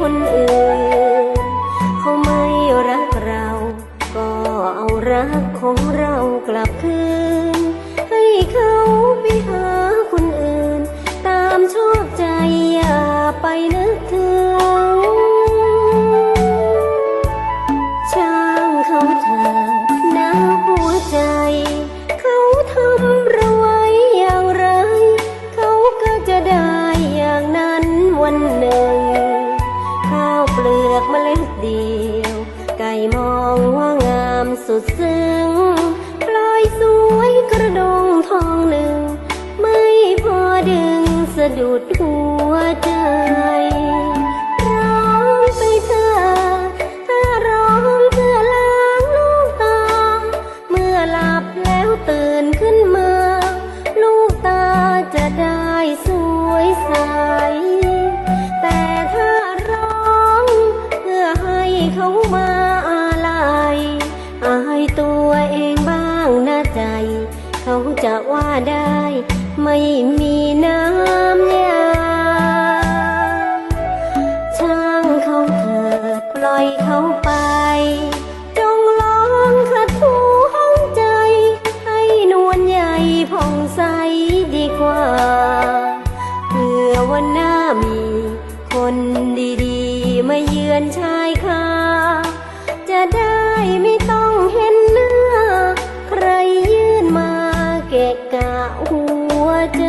คนอื่น เขาไม่รักเรา ก็เอารักของเรากลับคืนให้เขา สุดซึ้งปลอยสวยกระดองทองหนึ่ง ไม่พอดึงสะดุดหัวใจร้องไปเธอถ้าร้องเพื่อล้างน้ำตา เมื่อหลับแล้วตื่นขึ้น ได้ ไม่มีน้ำยา ช่างเขาเถิดปล่อยเขาไป จงลองขัดถูห้องใจ ให้นวลใหญ่ผ่องใสดีกว่า เพื่อวันหน้ามีคนดีๆ มาเยือนชายคา กะหัวใจ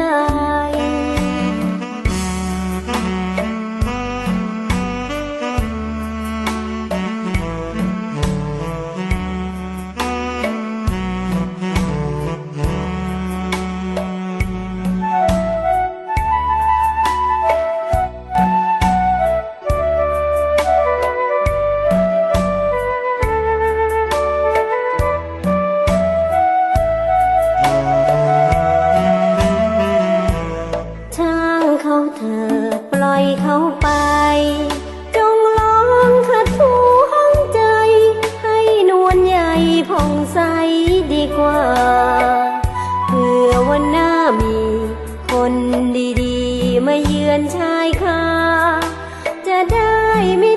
จงลองขัดถูห้องใจ ให้นวลใหญ่ผ่องใสดีกว่า เพื่อวันหน้ามีคนดีๆ มาเยือนชายคาจะได้ไม่